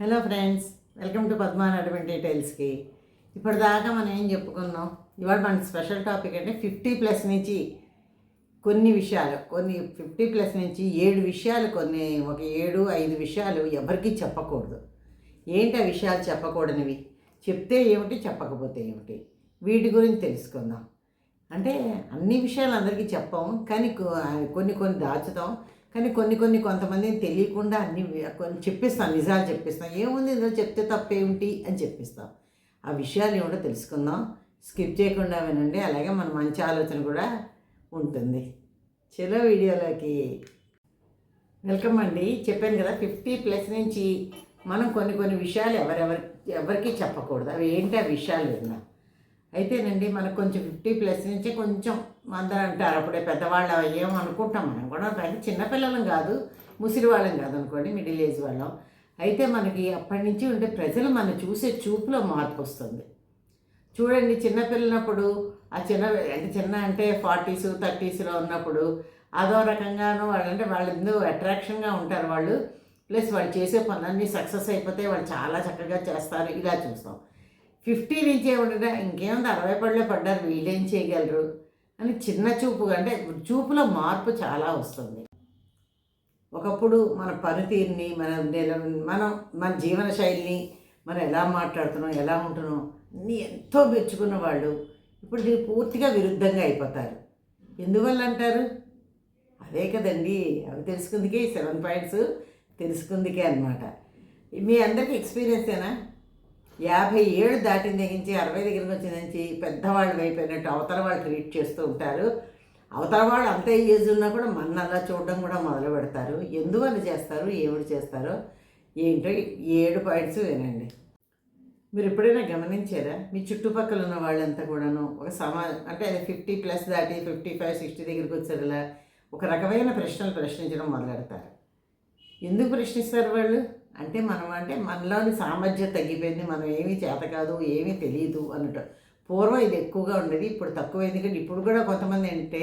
Hello friends welcome to పద్మాన advent డీటెయిల్స్కి ఇప్పటిదాకా మనం ఏం చెప్పుకున్నాం? ఇవాళ మన స్పెషల్ టాపిక్ అంటే ఫిఫ్టీ ప్లస్ నుంచి కొన్ని విషయాలు కొన్ని ఫిఫ్టీ ప్లస్ నుంచి ఏడు విషయాలు కొన్ని ఒక ఏడు ఐదు విషయాలు ఎవరికీ చెప్పకూడదు. ఏంటి ఆ విషయాలు చెప్పకూడనివి? చెప్తే ఏమిటి చెప్పకపోతే ఏమిటి? వీటి గురించి తెలుసుకుందాం. అంటే అన్ని విషయాలు అందరికీ చెప్పాము కానీ కొన్ని కొన్ని దాచుతాం. కానీ కొన్ని కొన్ని కొంతమందిని తెలియకుండా అన్ని కొన్ని చెప్పిస్తాం నిజాలు చెప్పిస్తాం ఏముంది ఇందులో చెప్తే తప్పేమిటి అని చెప్పిస్తాం. ఆ విషయాలు కూడా తెలుసుకుందాం. స్కిప్ చేయకుండా వినండి. అలాగే మన మంచి ఆలోచన కూడా ఉంటుంది. చలో వీడియోలోకి వెల్కమ్ అండి. చెప్పాను కదా ఫిఫ్టీ ప్లస్ నుంచి మనం కొన్ని కొన్ని విషయాలు ఎవరెవరి ఎవరికి చెప్పకూడదు. అవి ఏంటి ఆ విషయాలు విన్నాం. అయితేనండి మనకు కొంచెం ఫిఫ్టీ ప్లస్ నుంచి కొంచెం అందరూ అంటారు. అప్పుడే పెద్దవాళ్ళు ఏమనుకుంటాం మనం కూడా అంటే చిన్నపిల్లలం కాదు ముసిరి వాళ్ళం కాదు అనుకోండి మిడిల్ ఏజ్ వాళ్ళం. అయితే మనకి అప్పటి నుంచి ఉండే ప్రజలు మనం చూసే చూపులో మార్పు వస్తుంది. చూడండి చిన్నపిల్లనప్పుడు ఆ చిన్న అంటే చిన్న అంటే ఫార్టీస్ థర్టీస్లో ఉన్నప్పుడు అదో రకంగాను వాళ్ళు అంటే వాళ్ళు ఎందుకు అట్రాక్షన్గా ఉంటారు వాళ్ళు. ప్లస్ వాళ్ళు చేసే పనులన్నీ సక్సెస్ అయిపోతే వాళ్ళు చాలా చక్కగా చేస్తారు. ఇలా చూస్తాం. ఫిఫ్టీ నుంచి ఏమిటంటే ఇంకేముంది అరవై పళ్ళే పడ్డారు వీళ్ళేం చేయగలరు? అని చిన్న చూపు అంటే చూపులో మార్పు చాలా వస్తుంది. ఒకప్పుడు మన పనితీరుని మన నెల మనం మన జీవన శైలిని మనం ఎలా మాట్లాడుతున్నాం ఎలా ఉంటున్నాం అన్నీ ఎంతో మెచ్చుకున్న వాళ్ళు ఇప్పుడు దీనికి పూర్తిగా విరుద్ధంగా అయిపోతారు. ఎందువల్ల అంటారు? అదే కదండి అవి తెలుసుకుందికే సెవెన్ పాయింట్స్ తెలుసుకుందికే అనమాట మీ అందరికీ ఎక్స్పీరియన్సేనా యాభై ఏళ్ళు దాటిన దగ్గర నుంచి అరవై దగ్గరికి వచ్చిన నుంచి పెద్దవాళ్ళు అయిపోయినట్టు అవతల వాళ్ళు ట్రీట్ చేస్తూ ఉంటారు. అవతల వాళ్ళు అంత ఏజ్ ఉన్నా కూడా మన అలా చూడడం కూడా మొదలు పెడతారు. ఎందువల్ల చేస్తారు? ఏమిటి చేస్తారో? ఏంటో ఏడు పాయింట్స్ వినండి. మీరు ఎప్పుడైనా గమనించారా? మీ చుట్టుపక్కల ఉన్న వాళ్ళంతా కూడాను ఒక సమా అంటే అది ఫిఫ్టీ ప్లస్ దాటి ఫిఫ్టీ ఫైవ్ సిక్స్టీ దగ్గరికి వచ్చేలా ఒక రకమైన ప్రశ్నలు ప్రశ్నించడం మొదలెడతారు. ఎందుకు ప్రశ్నిస్తారు వాళ్ళు? అంటే మనం అంటే మనలోని సామర్థ్యం తగ్గిపోయింది మనం ఏమీ చేత కాదు ఏమీ తెలియదు అన్నట్టు. పూర్వం ఇది ఎక్కువగా ఉండేది ఇప్పుడు తక్కువ. ఎందుకంటే ఇప్పుడు కూడా కొంతమంది అంటే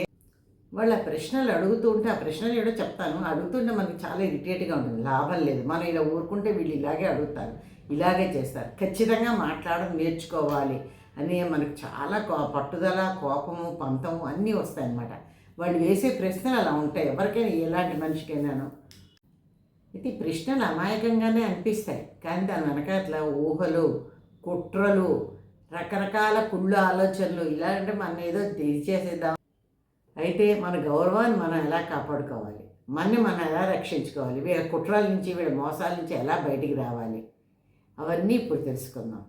వాళ్ళు ఆ ప్రశ్నలు అడుగుతూ ఉంటే ఆ ప్రశ్నలు ఏడో చెప్తాను. అడుగుతుంటే మనకి చాలా ఇరిటేట్గా ఉంటుంది. లాభం లేదు. మనం ఇలా ఊరుకుంటే వీళ్ళు ఇలాగే అడుగుతారు ఇలాగే చేస్తారు. ఖచ్చితంగా మాట్లాడడం నేర్చుకోవాలి అని మనకు చాలా కో పట్టుదల కోపము పంతము అన్నీ వస్తాయన్నమాట. వాళ్ళు వేసే ప్రశ్నలు అలా ఉంటాయి. ఎవరికైనా ఎలాంటి మనిషికైనాను అయితే ప్రశ్నలు అమాయకంగానే అనిపిస్తాయి. కానీ దాని వెనకాల ఊహలు కుట్రలు రకరకాల కుళ్ళు ఆలోచనలు ఇలాంటి మనం ఏదో చేసేద్దాం అయితే మన గౌరవాన్ని మనం ఎలా కాపాడుకోవాలి? మనని మనం ఎలా రక్షించుకోవాలి? వీళ్ళ కుట్రల నుంచి వీళ్ళ మోసాల నుంచి ఎలా బయటికి రావాలి? అవన్నీ ఇప్పుడు తెలుసుకుందాం.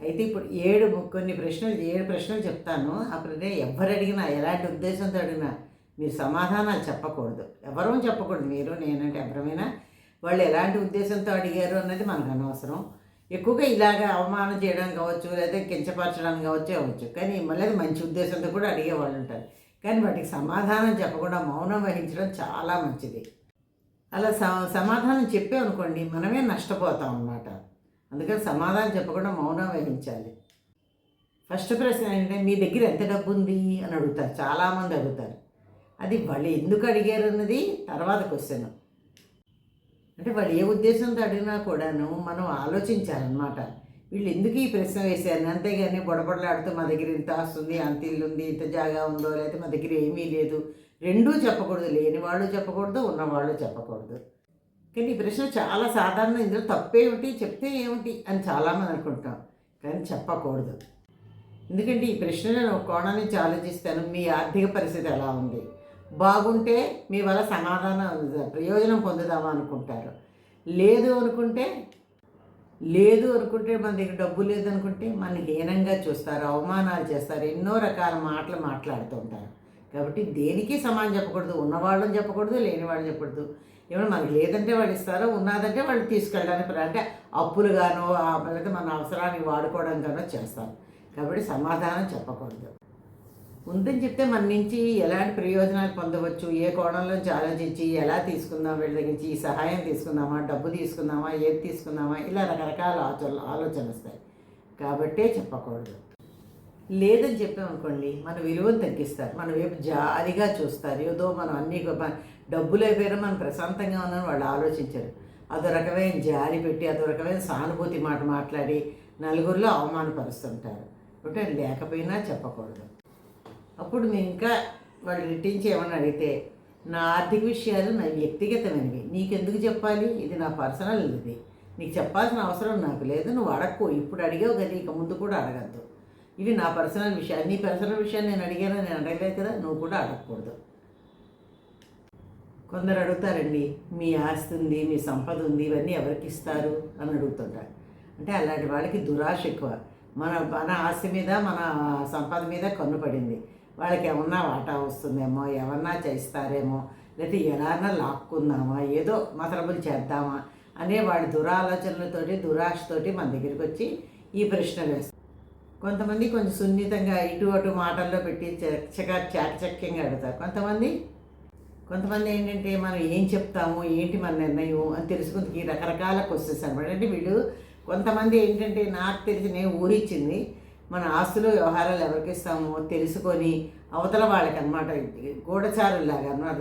అయితే ఇప్పుడు ఏడు కొన్ని ప్రశ్నలు ఏడు ప్రశ్నలు చెప్తాను. అప్పుడు ఎవరు అడిగినా ఎలాంటి ఉద్దేశంతో అడిగినా మీరు సమాధానాలు చెప్పకూడదు. ఎవరూ చెప్పకూడదు. మీరు నేనంటే ఎవరమైనా వాళ్ళు ఎలాంటి ఉద్దేశంతో అడిగారు అన్నది మనకు అనవసరం. ఎక్కువగా ఇలాగ అవమానం చేయడం కావచ్చు లేదా కించపరచడం కావచ్చు అవ్వచ్చు. కానీ మళ్ళీ మంచి ఉద్దేశంతో కూడా అడిగే వాళ్ళు ఉంటారు. కానీ వాటికి సమాధానం చెప్పకుండా మౌనం వహించడం చాలా మంచిది. అలా స సమాధానం చెప్పామనుకోండి మనమే నష్టపోతాం అన్నమాట. అందుకని సమాధానం చెప్పకుండా మౌనం వహించాలి. ఫస్ట్ ప్రశ్న ఏంటంటే మీ దగ్గర ఎంత డబ్బు ఉంది? అని అడుగుతారు. చాలామంది అడుగుతారు. అది వాళ్ళు ఎందుకు అడిగారు అన్నది తర్వాత క్వశ్చన్ అంటే వాళ్ళు ఏ ఉద్దేశంతో అడిగినా కూడాను మనం ఆలోచించాలన్నమాట. వీళ్ళు ఎందుకు ఈ ప్రశ్న వేశారు? అంతేగాని బొడబొడలాడుతూ మా దగ్గర ఇంత వస్తుంది అంత ఇల్లు ఉంది ఇంత జాగా ఉందో లేకపోతే మా దగ్గర ఏమీ లేదు. రెండూ చెప్పకూడదు లేని వాళ్ళు చెప్పకూడదు ఉన్నవాళ్ళు చెప్పకూడదు. కానీ ఈ ప్రశ్న చాలా సాధారణ. ఇందులో తప్పేమిటి చెప్తే ఏమిటి? అని చాలామంది అనుకుంటాం. కానీ చెప్పకూడదు. ఎందుకంటే ఈ ప్రశ్న నేను ఒక ఆలోచిస్తాను. మీ ఆర్థిక పరిస్థితి ఎలా ఉంది? బాగుంటే మీ వల్ల సమాధానం ప్రయోజనం పొందుదామా అనుకుంటారు. లేదు అనుకుంటే లేదు అనుకుంటే మన దగ్గర డబ్బు లేదనుకుంటే మన హీనంగా చూస్తారు అవమానాలు చేస్తారు ఎన్నో రకాల మాటలు మాట్లాడుతూ ఉంటారు. కాబట్టి దేనికి సమానం చెప్పకూడదు ఉన్నవాళ్ళని చెప్పకూడదు లేని వాళ్ళని చెప్పకూడదు. ఏమన్నా మనకి లేదంటే వాళ్ళు ఇస్తారో ఉన్నదంటే వాళ్ళు తీసుకెళ్ళడానికి అంటే అప్పులు గానో లేకపోతే మన అవసరానికి వాడుకోవడం గానో చేస్తారు. కాబట్టి సమాధానం చెప్పకూడదు. ఉందని చెప్తే మన నుంచి ఎలాంటి ప్రయోజనాలు పొందవచ్చు? ఏ కోణంలోంచి ఆలోచించి ఎలా తీసుకుందాం వీళ్ళ దగ్గర నుంచి? ఈ సహాయం తీసుకుందామా? డబ్బు తీసుకుందామా? ఏది తీసుకుందామా? ఇలా రకరకాల ఆలోచనలు ఆలోచన వస్తాయి. కాబట్టే చెప్పకూడదు. లేదని చెప్పామనుకోండి మన విలువను తగ్గిస్తారు. మన వైపు జాలిగా చూస్తారు. ఏదో మనం అన్ని డబ్బులు అయిపోయినా మనం ప్రశాంతంగా ఉన్నామని వాళ్ళు ఆలోచించరు. అదో రకమైన జాలి పెట్టి అదో రకమైన సానుభూతి మాట మాట్లాడి నలుగురిలో అవమానపరుస్తుంటారు. అంటే లేకపోయినా చెప్పకూడదు. అప్పుడు మేము ఇంకా వాళ్ళు రిటించి ఏమని అడిగితే నా ఆర్థిక విషయాలు నా వ్యక్తిగతమైనవి. నీకెందుకు చెప్పాలి? ఇది నా పర్సనల్ ఇది. నీకు చెప్పాల్సిన అవసరం నాకు లేదు. నువ్వు అడక్కో. ఇప్పుడు అడిగావు కదా ఇక ముందు కూడా అడగద్దు. ఇవి నా పర్సనల్ విషయాలు. నీ పర్సనల్ విషయాన్ని నేను అడిగాను? నేను అడగలేదు కదా. నువ్వు కూడా అడగకూడదు. కొందరు అడుగుతారండి మీ ఆస్తి ఉంది మీ సంపద ఉంది ఇవన్నీ ఎవరికి ఇస్తారు? అని అడుగుతుంటారు. అంటే అలాంటి వాళ్ళకి దురాశ ఎక్కువ. మన మన ఆస్తి మీద మన సంపద మీద కన్ను పడింది. వాళ్ళకి ఏమన్నా వాటా వస్తుందేమో ఏమన్నా చేస్తారేమో లేదా ఎలానా లాక్కుందామా ఏదో మతలబులు చేద్దామా అనే వాడి దురాలోచనలతోటి దురాశతోటి మన దగ్గరికి వచ్చి ఈ ప్రశ్న వేస్తారు. కొంతమంది కొంచెం సున్నితంగా ఇటు అటు మాటల్లో పెట్టి చక్కగా చాకచక్యంగా అడుగుతారు. కొంతమంది కొంతమంది ఏంటంటే మనం ఏం చెప్తాము ఏంటి మన నిర్ణయం అని తెలుసుకుంది రకరకాల క్వశ్చన్స్ అనమాట అంటే వీళ్ళు కొంతమంది ఏంటంటే నాకు తెలిసి నేను ఊహించింది మన ఆస్తులు వ్యవహారాలు ఎవరికి ఇస్తామో తెలుసుకొని అవతల వాళ్ళకి అనమాట గూఢచారులాగా అనమాట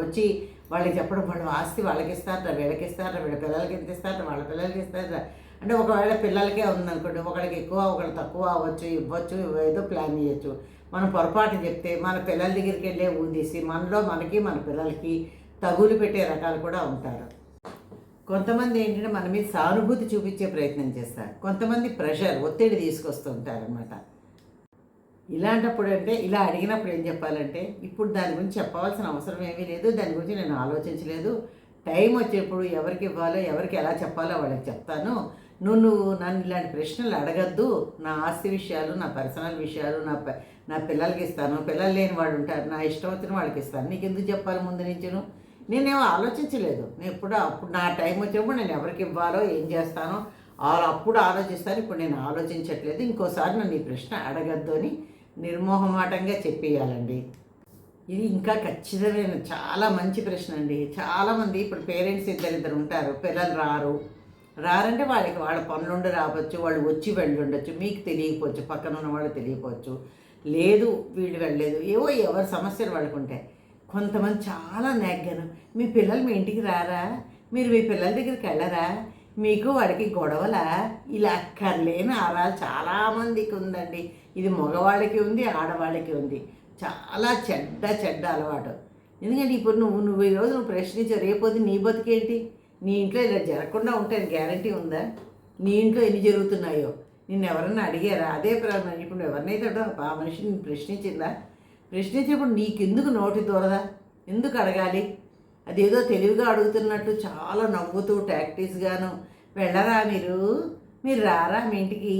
వచ్చి వాళ్ళకి చెప్పడం వాళ్ళ ఆస్తి వాళ్ళకి ఇస్తారట వీళ్ళకి ఇస్తారట వీళ్ళ పిల్లలకి ఎంత ఇస్తారట వాళ్ళ పిల్లలకి ఇస్తారట. అంటే ఒకవేళ పిల్లలకే ఉందనుకోండి ఒకళ్ళకి ఎక్కువ ఒకళ్ళు తక్కువ అవ్వచ్చు ఇవ్వచ్చు ఏదో ప్లాన్ చేయొచ్చు. మనం పొరపాటు చెప్తే మన పిల్లల దగ్గరికి వెళ్ళే ఊదీసి మనలో మనకి మన పిల్లలకి తగులు పెట్టే రకాలు కూడా ఉంటారు. కొంతమంది ఏంటంటే మన మీద సానుభూతి చూపించే ప్రయత్నం చేస్తారు. కొంతమంది ప్రెషర్ ఒత్తిడి తీసుకొస్తూ ఉంటారనమాట ఇలాంటప్పుడు అంటే ఇలా అడిగినప్పుడు ఏం చెప్పాలంటే ఇప్పుడు దాని గురించి చెప్పవలసిన అవసరం ఏమీ లేదు దాని గురించి నేను ఆలోచించలేదు. టైం వచ్చేప్పుడు ఎవరికి ఇవ్వాలో ఎవరికి ఎలా చెప్పాలో వాళ్ళకి చెప్తాను. నువ్వు నువ్వు నన్ను ఇలాంటి ప్రశ్నలు అడగద్దు. నా ఆస్తి విషయాలు నా పర్సనల్ విషయాలు నా నా పిల్లలకి ఇస్తాను. పిల్లలు లేని వాడు ఉంటారు. నా ఇష్టం వచ్చిన వాళ్ళకి ఇస్తాను. నీకు ఎందుకు చెప్పాలి ముందు నుంచిను నేనేమో ఆలోచించలేదు. నేను ఎప్పుడు అప్పుడు నా టైం వచ్చినప్పుడు నేను ఎవరికి ఇవ్వాలో ఏం చేస్తానో అప్పుడు ఆలోచిస్తాను. ఇప్పుడు నేను ఆలోచించట్లేదు. ఇంకోసారి నన్ను ఈ ప్రశ్న అడగద్దు అని నిర్మోహమాటంగా చెప్పేయాలండి. ఇది ఇంకా ఖచ్చితమైన చాలా మంచి ప్రశ్న అండి. చాలామంది ఇప్పుడు పేరెంట్స్ ఇద్దరిద్దరు ఉంటారు. పిల్లలు రారు. రారంటే వాళ్ళకి వాళ్ళ పనులుండి రావచ్చు వాళ్ళు వచ్చి వెళ్ళి ఉండొచ్చు మీకు తెలియకపోవచ్చు పక్కన ఉన్న వాళ్ళు తెలియకపోవచ్చు. లేదు వీళ్ళు వెళ్ళలేదు. ఏవో ఎవరి సమస్యలు వాళ్ళకు ఉంటాయి కొంతమంది చాలా నెగ్గాను. మీ పిల్లలు మీ ఇంటికి రారా? మీరు మీ పిల్లల దగ్గరికి వెళ్ళరా? మీకు వాడికి గొడవలా? ఇలా అక్కర్లేని ఆరాలు చాలామందికి ఉందండి. ఇది మగవాళ్ళకి ఉంది ఆడవాళ్ళకి ఉంది. చాలా చెడ్డ చెడ్డ అలవాటు. ఎందుకంటే ఇప్పుడు నువ్వు నువ్వు ఈరోజు నువ్వు ప్రశ్నించావు రేపొద్దు నీ బతికేంటి? నీ ఇంట్లో ఇలా జరగకుండా ఉంటే గ్యారంటీ ఉందా? నీ ఇంట్లో ఎన్ని జరుగుతున్నాయో? నిన్ను ఎవరన్నా అడిగారా? అదే ప్ర- ఇప్పుడు ఎవరినైతే ఆ మనిషిని ప్రశ్నించిందా? ప్రశ్నించినప్పుడు నీకెందుకు నోటి దూరదా? ఎందుకు అడగాలి? అదేదో తెలివిగా అడుగుతున్నట్టు చాలా నవ్వుతూ టాక్టీస్గాను వెళ్ళరా మీరు? మీరు రారా మీ ఇంటికి?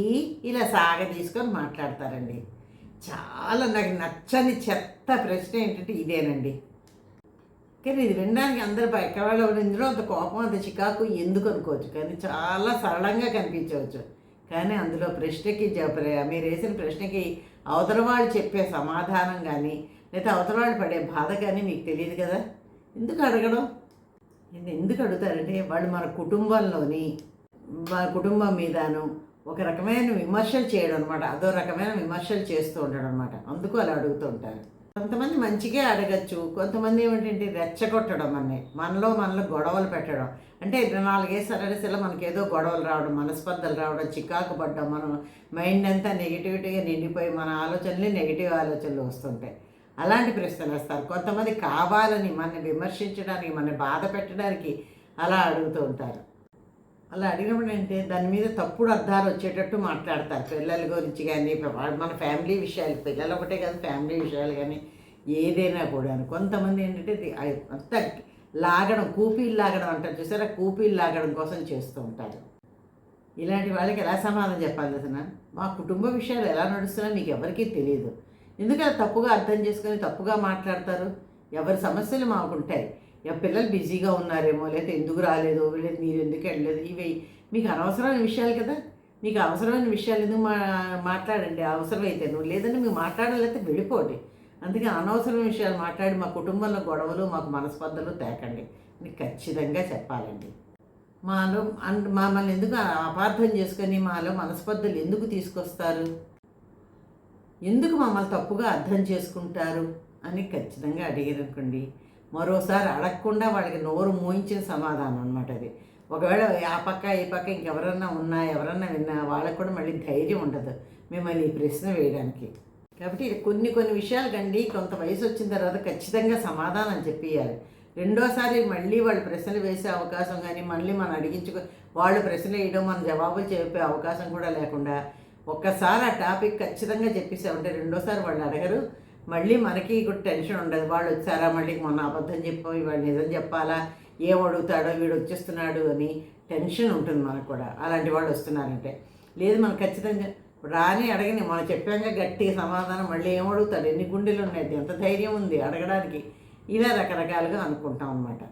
ఇలా సాగ తీసుకొని మాట్లాడతారండి. చాలా నాకు నచ్చని చెత్త ప్రశ్న ఏంటంటే ఇదేనండి. కానీ ఇది వినడానికి అందరు బయట వాళ్ళు ఇందులో అంత కోపం అంత చికాకు ఎందుకు అనుకోవచ్చు. కానీ చాలా సరళంగా కనిపించవచ్చు. కానీ అందులో ప్రశ్నకి మీరు వేసిన ప్రశ్నకి అవతల వాళ్ళు చెప్పే సమాధానం కానీ లేదా అవతల వాళ్ళు పడే బాధ కానీ మీకు తెలియదు కదా? ఎందుకు అడగడం? ఎందుకు అడుగుతారంటే వాళ్ళు మన కుటుంబంలోని మన కుటుంబం మీదను ఒక రకమైన విమర్శలు చేయడం అనమాట అదో రకమైన విమర్శలు చేస్తూ ఉంటాడు అనమాట అందుకు అలా అడుగుతూ ఉంటారు. కొంతమంది మంచిగా అడగచ్చు. కొంతమంది ఏమిటంటే రెచ్చగొట్టడం అన్నీ మనలో మనలో గొడవలు పెట్టడం. అంటే నాలుగేసి సరసలో మనకి ఏదో గొడవలు రావడం మనస్పర్ధలు రావడం చికాకు పడ్డం మనం మైండ్ అంతా నెగిటివిటీగా నిండిపోయి మన ఆలోచనలే నెగిటివ్ ఆలోచనలు వస్తుంటాయి. అలాంటి ప్రశ్నలు వేస్తారు. కొంతమంది కావాలని మనని విమర్శించడానికి మన బాధ పెట్టడానికి అలా అడుగుతూ ఉంటారు. అలా అడిగినప్పుడు అంటే దాని మీద తప్పుడు అర్థాలు వచ్చేటట్టు మాట్లాడతారు పిల్లల గురించి కానీ మన ఫ్యామిలీ విషయాలు. పిల్లలు ఒకటే కాదు ఫ్యామిలీ విషయాలు కానీ ఏదైనా కూడా కొంతమంది ఏంటంటే అంత లాగడం కూపీలు లాగడం అంటారు చూసారా? కూపీలు లాగడం కోసం చేస్తూ ఉంటారు. ఇలాంటి వాళ్ళకి ఎలా సమాధానం చెప్పాలి అసలు మా కుటుంబ విషయాలు ఎలా నడుస్తున్నాయో మీకు ఎవరికీ తెలియదు. ఎందుకంటే తప్పుగా అర్థం చేసుకొని తప్పుగా మాట్లాడతారు? ఎవరి సమస్యలు మాకు ఉంటాయి పిల్లలు బిజీగా ఉన్నారేమో లేదా ఎందుకు రాలేదు లేదు మీరు ఎందుకు వెళ్ళలేదు ఇవి మీకు అనవసరమైన విషయాలు కదా మీకు అవసరమైన విషయాలు ఎందుకు మా మాట్లాడండి అవసరమైతే నువ్వు లేదంటే మీరు మాట్లాడాలైతే వెళ్ళిపోండి. అందుకే అనవసరమైన విషయాలు మాట్లాడి మా కుటుంబంలో గొడవలు మాకు మనస్పర్ధలు తేకండి. అని ఖచ్చితంగా చెప్పాలండి. మాలో అన్ మమ్మల్ని ఎందుకు అపార్థం చేసుకొని మాలో మనస్పర్ధలు ఎందుకు తీసుకొస్తారు? ఎందుకు మమ్మల్ని తప్పుగా అర్థం చేసుకుంటారు అని ఖచ్చితంగా అడిగారనుకోండి. మరోసారి అడగకుండా వాళ్ళకి నోరు మూయించిన సమాధానం అనమాట అది. ఒకవేళ ఆ పక్క ఈ పక్క ఇంకెవరన్నా ఉన్నా ఎవరన్నా విన్నా వాళ్ళకు కూడా మళ్ళీ ధైర్యం ఉండదు. మిమ్మల్ని ఈ ప్రశ్న వేయడానికి. కాబట్టి కొన్ని కొన్ని విషయాలు కండి కొంత వయసు వచ్చిన తర్వాత ఖచ్చితంగా సమాధానం చెప్పియాలి రెండోసారి మళ్ళీ వాళ్ళు ప్రశ్నలు వేసే అవకాశం కానీ మళ్ళీ మనం అడిగించుకో వాళ్ళు ప్రశ్నలు వేయడం మన జవాబులు చెప్పే అవకాశం కూడా లేకుండా ఒక్కసారి ఆ టాపిక్ ఖచ్చితంగా చెప్పేసామంటే రెండోసారి వాళ్ళు అడగరు. మళ్ళీ మనకి కూడా టెన్షన్ ఉండదు. వాళ్ళు వచ్చారా? మళ్ళీ మొన్న అబద్ధం చెప్పాం ఇవాళ నిజం చెప్పాలా? ఏం అడుగుతాడో? వీడు వచ్చేస్తున్నాడు అని టెన్షన్ ఉంటుంది మనకు కూడా. అలాంటి వాళ్ళు వస్తున్నారంటే. లేదు మనం ఖచ్చితంగా రాని అడగని. మనం చెప్పాక గట్టి సమాధానం. మళ్ళీ ఏం అడుగుతాడు? ఎన్ని గుండెలు ఉన్నాయి? ఎంత ధైర్యం ఉంది అడగడానికి? ఇలా రకరకాలుగా అనుకుంటాం అనమాట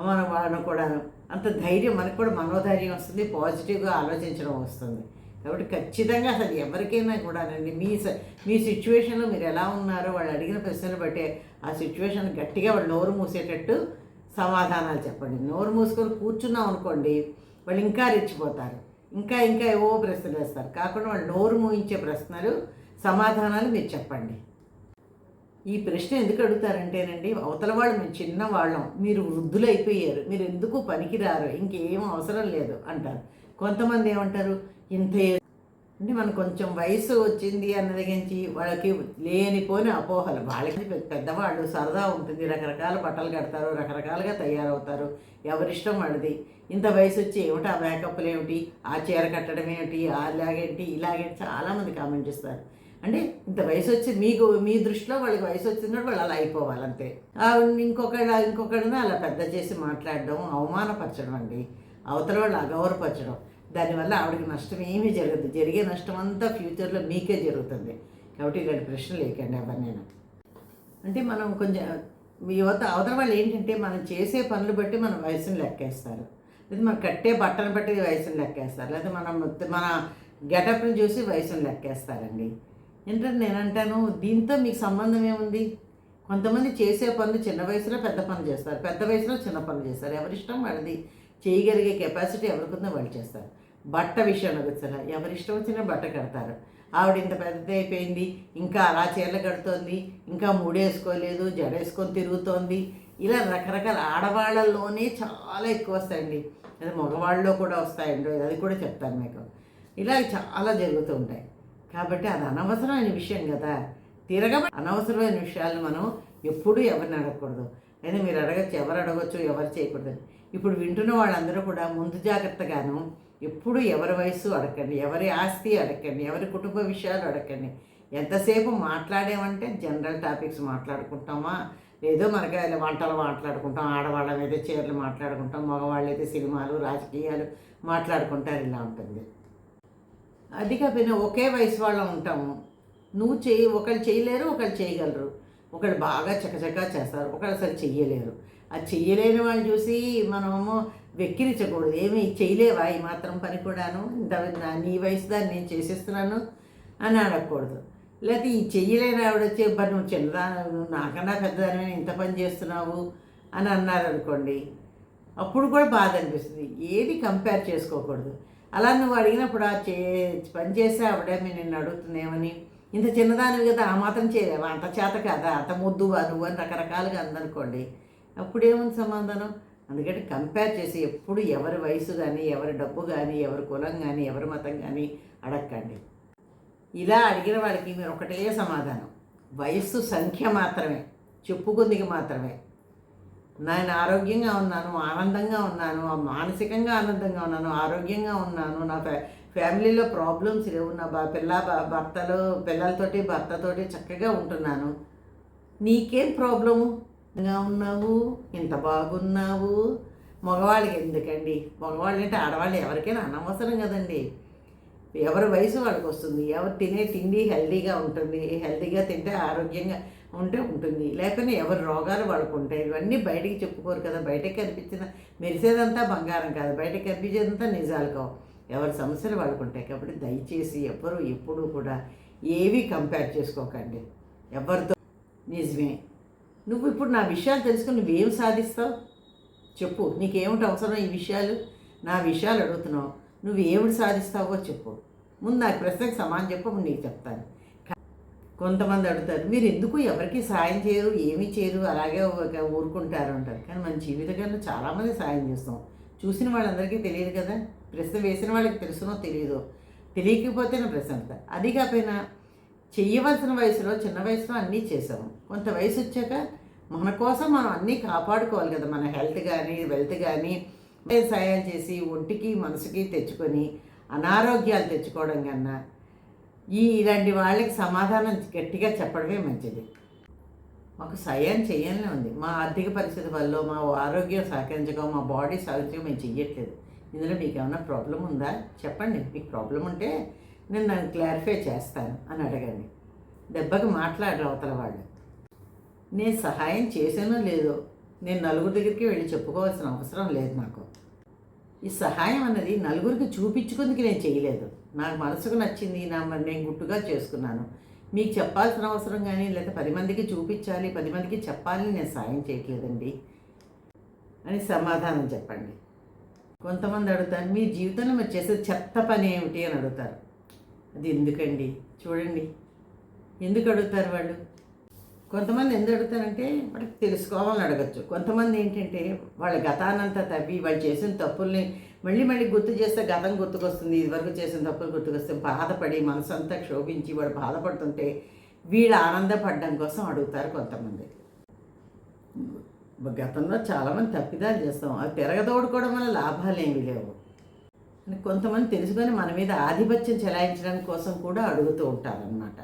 మనం వాళ్ళను కూడా అంత ధైర్యం మనకు కూడా మనోధైర్యం వస్తుంది. పాజిటివ్గా ఆలోచించడం వస్తుంది. కాబట్టి ఖచ్చితంగా అసలు ఎవరికైనా కూడానండి మీ స- మీ సిచ్యువేషన్లో మీరు ఎలా ఉన్నారో వాళ్ళు అడిగిన ప్రశ్నలు బట్టే ఆ సిచ్యువేషన్ గట్టిగా వాళ్ళు నోరు మూసేటట్టు సమాధానాలు చెప్పండి. నోరు మూసుకొని కూర్చున్నాం అనుకోండి వాళ్ళు ఇంకా రెచ్చిపోతారు. ఇంకా ఇంకా ఏవో ప్రశ్నలు వేస్తారు. కాకుండా వాళ్ళు నోరు మూయించే ప్రశ్నలు సమాధానాలు మీరు చెప్పండి. ఈ ప్రశ్న ఎందుకు అడుగుతారంటేనండి అవతల వాళ్ళు మేము చిన్న వాళ్ళం మీరు వృద్ధులు అయిపోయారు మీరు ఎందుకు పనికిరారు ఇంకేం అవసరం లేదు అంటారు. కొంతమంది ఏమంటారు ఇంత అంటే మనకు కొంచెం వయసు వచ్చింది అన్నదగించి వాళ్ళకి లేనిపోని అపోహలు. వాళ్ళకి పెద్ద- పెద్దవాళ్ళు సరదా ఉంటుంది. రకరకాల బట్టలు కడతారు రకరకాలుగా తయారవుతారు. ఎవరిష్టం వాళ్ళది. ఇంత వయసు వచ్చి ఏమిటి ఆ మేకప్లు ఏమిటి? ఆ చీర కట్టడం ఏమిటి? అలాగేంటి ఇలాగేంటి? చాలామంది కామెంట్ చేస్తారు. అంటే ఇంత వయసు వచ్చి మీకు మీ దృష్టిలో వాళ్ళకి వయసు వచ్చినప్పుడు వాళ్ళు అలా అయిపోవాలి అంతే. ఇంకొకళ్ళని అలా పెద్ద చేసి మాట్లాడడం అవమానపరచడం అండి. అవతల వాళ్ళు అగౌరవపరచడం. దానివల్ల ఆవిడకి నష్టం ఏమీ జరగదు. జరిగే నష్టం అంతా ఫ్యూచర్లో మీకే జరుగుతుంది. కాబట్టి ఇలాంటి ప్రశ్నలు లేకండి ఎవరినైనా. అంటే మనం కొంచెం యువత అవతల వాళ్ళు ఏంటంటే మనం చేసే పనులు బట్టి మన వయసును లెక్కేస్తారు. లేదా మనం కట్టే బట్టలు బట్టి వయసును లెక్కేస్తారు. లేదా మనం మన గెటప్ని చూసి వయసును లెక్కేస్తారండి. ఏంటంటే నేను అంటాను దీంతో మీకు సంబంధం ఏముంది? కొంతమంది చేసే పనులు చిన్న వయసులో పెద్ద పనులు చేస్తారు. పెద్ద వయసులో చిన్న పనులు చేస్తారు. ఎవరిష్టం వాళ్ళది. చేయగలిగే కెపాసిటీ ఎవరికి ఉందో వాళ్ళు చేస్తారు. బట్ట విషయంలో ఎవరి ఎవరిష్టం వచ్చినా బట్ట కడతారు. ఆవిడ ఇంత పెద్ద అయిపోయింది ఇంకా అలా చీరలు కడుతోంది ఇంకా ముడేసుకోలేదు జడేసుకొని తిరుగుతోంది. ఇలా రకరకాల ఆడవాళ్ళల్లోనే చాలా ఎక్కువ వస్తాయండి. అది మగవాళ్ళలో కూడా వస్తాయండి అది కూడా చెప్తాను మీకు. ఇలా చాలా జరుగుతూ ఉంటాయి. కాబట్టి అది అనవసరమైన విషయం కదా. తిరగబ అనవసరమైన విషయాలు మనం ఎప్పుడూ ఎవరిని అడగకూడదు. అయితే మీరు అడగచ్చు ఎవరు అడగచ్చు ఎవరు చేయకూడదు ఇప్పుడు వింటున్న వాళ్ళందరూ కూడా ముందు జాగ్రత్తగాను ఎప్పుడు ఎవరి వయసు అడగండి ఎవరి ఆస్తి అడగండి ఎవరి కుటుంబ విషయాలు అడగండి. ఎంతసేపు మాట్లాడామంటే జనరల్ టాపిక్స్ మాట్లాడుకుంటామా? లేదో మనకి వంటలు మాట్లాడుకుంటాం ఆడవాళ్ళ మీద చీరలు మాట్లాడుకుంటాం మగవాళ్ళు అయితే సినిమాలు రాజకీయాలు మాట్లాడుకుంటారు ఇలా ఉంటుంది. అది కాకపోయినా ఒకే వయసు వాళ్ళం ఉంటాము. నువ్వు చేయి ఒకళ్ళు చేయలేరు ఒకళ్ళు చేయగలరు. ఒకళ్ళు బాగా చకచకా చేస్తారు ఒకళ్ళు అసలు చెయ్యలేరు. అది చెయ్యలేని వాళ్ళు చూసి మనము వెక్కిరించకూడదు. ఏమీ చేయలేవా ఈ మాత్రం పని కూడాను? ఇంత నా- నీ వయసు దాన్ని నేను చేసేస్తున్నాను అని అడగకూడదు. లేకపోతే ఈ చెయ్యలేని ఆవిడ వచ్చి "అబ్బా, నువ్వు చిన్నదా నువ్వు నాకన్నా పెద్దదాని ఇంత పని చేస్తున్నావు? అని అన్నారు అనుకోండి అప్పుడు కూడా బాధ అనిపిస్తుంది. ఏది కంపేర్ చేసుకోకూడదు. అలా నువ్వు అడిగినప్పుడు ఆ చే పని చేసే ఆవిడేమి నిన్ను అడుగుతుందేమని? ఇంత చిన్నదానివి కదా ఆ మాత్రం చేయలేవా? అంత చేత కదా? అంత ముద్దువా నువ్వు? అని రకరకాలుగా అందనుకోండి అప్పుడేముంది సమాధానం? అందుకని కంపేర్ చేసి ఎప్పుడు ఎవరి వయసు కానీ ఎవరి డబ్బు కానీ ఎవరి కులం కానీ ఎవరి మతం కానీ అడగండి ఇలా అడిగిన వాళ్ళకి మీరు ఒకటే సమాధానం. వయస్సు సంఖ్య మాత్రమే చెప్పుకుందికి మాత్రమే. నేను ఆరోగ్యంగా ఉన్నాను ఆనందంగా ఉన్నాను మానసికంగా ఆనందంగా ఉన్నాను ఆరోగ్యంగా ఉన్నాను నా ఫ్యా ఫ్యామిలీలో ప్రాబ్లమ్స్ లేవు నా బా పిల్ల భర్తలు పిల్లలతోటి భర్తతోటి చక్కగా ఉంటున్నాను. నీకేం ప్రాబ్లము? ఇంకా ఉన్నావు? ఇంత బాగున్నావు? మగవాళ్ళకి ఎందుకండి? మగవాళ్ళు అంటే ఆడవాళ్ళు ఎవరికైనా అనవసరం కదండి. ఎవరి వయసు వాళ్ళకి వస్తుంది. ఎవరు తినే తిండి హెల్దీగా ఉంటుంది. హెల్దీగా తింటే ఆరోగ్యంగా ఉంటే ఉంటుంది. లేకపోతే ఎవరి రోగాలు వాళ్ళకు ఉంటాయి. ఇవన్నీ బయటికి చెప్పుకోరు కదా. బయటకు కనిపించిన మెరిసేదంతా బంగారం కాదు. బయటకు కనిపించేదంతా నిజాలు కావు. ఎవరి సమస్యలు వాళ్ళకు ఉంటాయి. కాబట్టి దయచేసి ఎవరు ఎప్పుడూ కూడా ఏవి కంపేర్ చేసుకోకండి. ఎవరితో నిజమే. నువ్వు ఇప్పుడు నా విషయాలు తెలుసుకుని నువ్వేం సాధిస్తావు? చెప్పు నీకేమిటి అవసరం ఈ విషయాలు? నా విషయాలు అడుగుతున్నావు. నువ్వు ఏమిటి సాధిస్తావో చెప్పు. ముందు నాకు ప్రశ్నకు సమానం చెప్పు నీకు చెప్తాను. కొంతమంది అడుగుతారు మీరు ఎందుకు ఎవరికి సాయం చేయరు ఏమీ చేయరు అలాగే ఊరుకుంటారు అంటారు. కానీ మన జీవితకంలో చాలామంది సాయం చేస్తాం. చూసిన వాళ్ళందరికీ తెలియదు కదా? ప్రశ్న వేసిన వాళ్ళకి తెలుసునో తెలియదో? తెలియకపోతే నా ప్రశ్న అంతా. అది కాకపోయినా చెయ్యవలసిన వయసులో చిన్న వయసులో అన్నీ చేసాము కొంత వయసు వచ్చాక మన కోసం మనం అన్నీ కాపాడుకోవాలి కదా మన హెల్త్ కానీ వెల్త్ కానీ వ్యవసాయాలు చేసి ఒంటికి మనసుకి తెచ్చుకొని అనారోగ్యాలు తెచ్చుకోవడం కన్నా ఈ ఇలాంటి వాళ్ళకి సమాధానం గట్టిగా చెప్పడమే మంచిది. మాకు సహాయం చేయాలనే ఉంది. మా ఆర్థిక పరిస్థితి వల్ల మా ఆరోగ్యం సహకరించక మా బాడీ సహకరించక మేము చెయ్యట్లేదు. ఇందులో మీకు ఏమైనా ప్రాబ్లం ఉందా? చెప్పండి. మీకు ప్రాబ్లం ఉంటే నేను నన్ను క్లారిఫై చేస్తాను అని అడగండి. దెబ్బకి మాట్లాడరు అవతల వాళ్ళు. నేను సహాయం చేసానో లేదో నేను నలుగురి దగ్గరికి వెళ్ళి చెప్పుకోవాల్సిన అవసరం లేదు నాకు. ఈ సహాయం అన్నది నలుగురికి చూపించుకుందుకు నేను చేయలేదు. నాకు మనసుకు నచ్చింది నా మరి నేను గుట్టుగా చేసుకున్నాను. మీకు చెప్పాల్సిన అవసరం కానీ లేదా పది మందికి చూపించాలి పది మందికి చెప్పాలని నేను సాయం చేయట్లేదండి అని సమాధానం చెప్పండి. కొంతమంది అడుగుతారు మీ జీవితంలో మీరు చేసే చెత్త పని ఏమిటి అని అడుగుతారు. అది ఎందుకండి? చూడండి. ఎందుకు అడుగుతారు వాళ్ళు? కొంతమంది ఎందుకు అడుగుతారంటే వాళ్ళకి తెలుసుకోవాలని అడగచ్చు. కొంతమంది ఏంటంటే వాళ్ళ గతానంతా తవ్వి వాళ్ళు చేసిన తప్పుల్ని మళ్ళీ మళ్ళీ గుర్తు చేస్తే గతం గుర్తుకొస్తుంది. ఇదివరకు చేసిన తప్పులు గుర్తుకొస్తే బాధపడి మనసంతా క్షోభించి వాడు బాధపడుతుంటే వీళ్ళు ఆనందపడడం కోసం అడుగుతారు కొంతమంది. గతంలో చాలామంది తప్పిదాలు చేస్తాం. అది తిరగదోడుకోవడం వల్ల లాభాలు ఏమి లేవు. కొంతమంది తెలుసుకొని మన మీద ఆధిపత్యం చెలాయించడానికి కోసం కూడా అడుగుతూ ఉంటారనమాట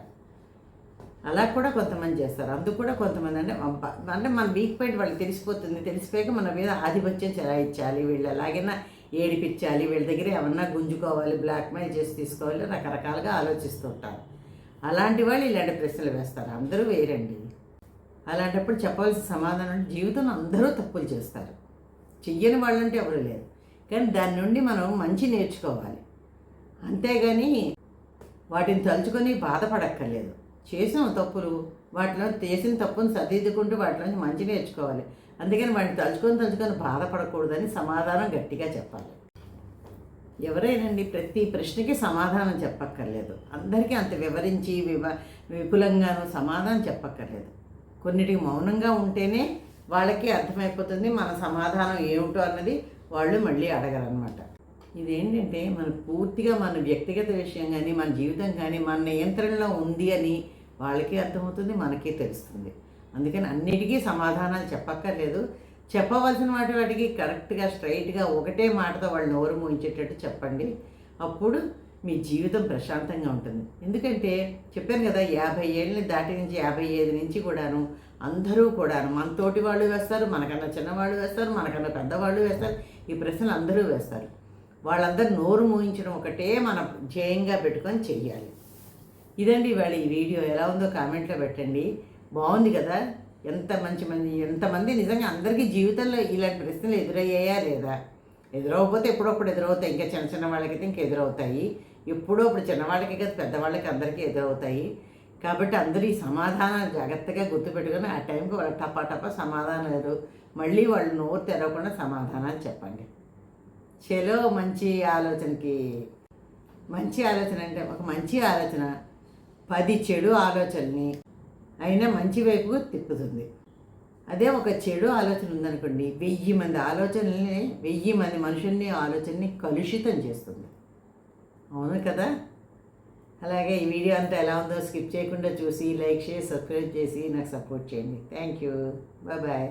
అలా కూడా కొంతమంది చేస్తారు. అందుకు కూడా కొంతమంది అంటే అంటే మన వీక్ పాయింట్ వాళ్ళకి తెలిసిపోతుంది. తెలిసిపోయాక మన మీద ఆధిపత్యం చెలాయించాలి. వీళ్ళు ఎలాగైనా ఏడిపించాలి. వీళ్ళ దగ్గర ఏమన్నా గుంజుకోవాలి బ్లాక్మెయిల్ చేసి తీసుకోవాలి రకరకాలుగా ఆలోచిస్తుంటారు. అలాంటి వాళ్ళు ఇలాంటి ప్రశ్నలు వేస్తారు. అందరూ వేరండి. అలాంటప్పుడు చెప్పవలసిన సమాధానం జీవితంలో అందరూ తప్పులు చేస్తారు. చెయ్యని వాళ్ళంటే ఎవరు లేరు. కానీ దాని నుండి మనం మంచి నేర్చుకోవాలి. అంతేగాని వాటిని తలుచుకొని బాధపడక్కర్లేదు. చేసిన తప్పులు వాటిలో చేసిన తప్పును సరిదిద్దుకుంటూ వాటిలోంచి మంచి నేర్చుకోవాలి. అందుకని వాటిని తలుచుకొని తలుచుకొని బాధపడకూడదని సమాధానం గట్టిగా చెప్పాలి. ఎవరైనండి ప్రతి ప్రశ్నకి సమాధానం చెప్పక్కర్లేదు. అందరికీ అంత వివరించి వివ విపులంగాను సమాధానం చెప్పక్కర్లేదు. కొన్నిటికి మౌనంగా ఉంటేనే వాళ్ళకి అర్థమైపోతుంది మన సమాధానం ఏమిటో అన్నది వాళ్ళు మళ్ళీ అడగరనమాట ఇదేంటంటే మన పూర్తిగా మన వ్యక్తిగత విషయం కానీ మన జీవితం కానీ మన నియంత్రణలో ఉంది అని వాళ్ళకి అర్థమవుతుంది మనకి తెలుస్తుంది. అందుకని అన్నిటికీ సమాధానాలు చెప్పక్కర్లేదు. చెప్పవలసిన వాటి వాటికి కరెక్ట్గా స్ట్రైట్గా ఒకటే మాటతో వాళ్ళు నోరు మూయించేటట్టు చెప్పండి. అప్పుడు మీ జీవితం ప్రశాంతంగా ఉంటుంది. ఎందుకంటే చెప్పాను కదా యాభై ఏళ్ళని దాటి నుంచి యాభై ఐదు నుంచి కూడాను అందరూ కూడాను మన తోటి వాళ్ళు వేస్తారు మనకన్నా చిన్నవాళ్ళు వేస్తారు మనకన్నా పెద్దవాళ్ళు వేస్తారు ఈ ప్రశ్నలు అందరూ వేస్తారు. వాళ్ళందరూ నోరు మూయించడం ఒకటే మనం ధ్యేయంగా పెట్టుకొని చెయ్యాలి. ఇదండి ఇవాళ ఈ వీడియో. ఎలా ఉందో కామెంట్లో పెట్టండి. బాగుంది కదా? ఎంత మంచి మంది ఎంతమంది నిజంగా అందరికీ జీవితంలో ఇలాంటి ప్రశ్నలు ఎదురయ్యాయా లేదా? ఎదురవకపోతే ఎప్పుడప్పుడు ఎదురవుతాయి. ఇంకా చిన్న చిన్న వాళ్ళకైతే ఇంకా ఎదురవుతాయి. ఎప్పుడో ఇప్పుడు చిన్నవాళ్ళకి కదా పెద్దవాళ్ళకి అందరికీ ఎదురవుతాయి. కాబట్టి అందరూ ఈ సమాధానాలు జాగ్రత్తగా గుర్తుపెట్టుకుని ఆ టైంకి వాళ్ళు టపా టపా సమాధానం లేదు మళ్ళీ వాళ్ళు నోరు తెరవకుండా సమాధానాలు చెప్పండి. చెలో మంచి ఆలోచనకి మంచి ఆలోచన అంటే ఒక మంచి ఆలోచన. పది చెడు ఆలోచనని అయినా మంచి వైపుకు తిప్పుతుంది. అదే ఒక చెడు ఆలోచన ఉందనుకోండి వెయ్యి మంది ఆలోచనల్ని వెయ్యి మంది మనుషుల్ని ఆలోచనని కలుషితం చేస్తుంది. అవును కదా? అలాగే ఈ వీడియో అంతా ఎలా ఉందో స్కిప్ చేయకుండా చూసి లైక్ చేసి సబ్స్క్రైబ్ చేసి నాకు సపోర్ట్ చేయండి. Thank you. Bye bye.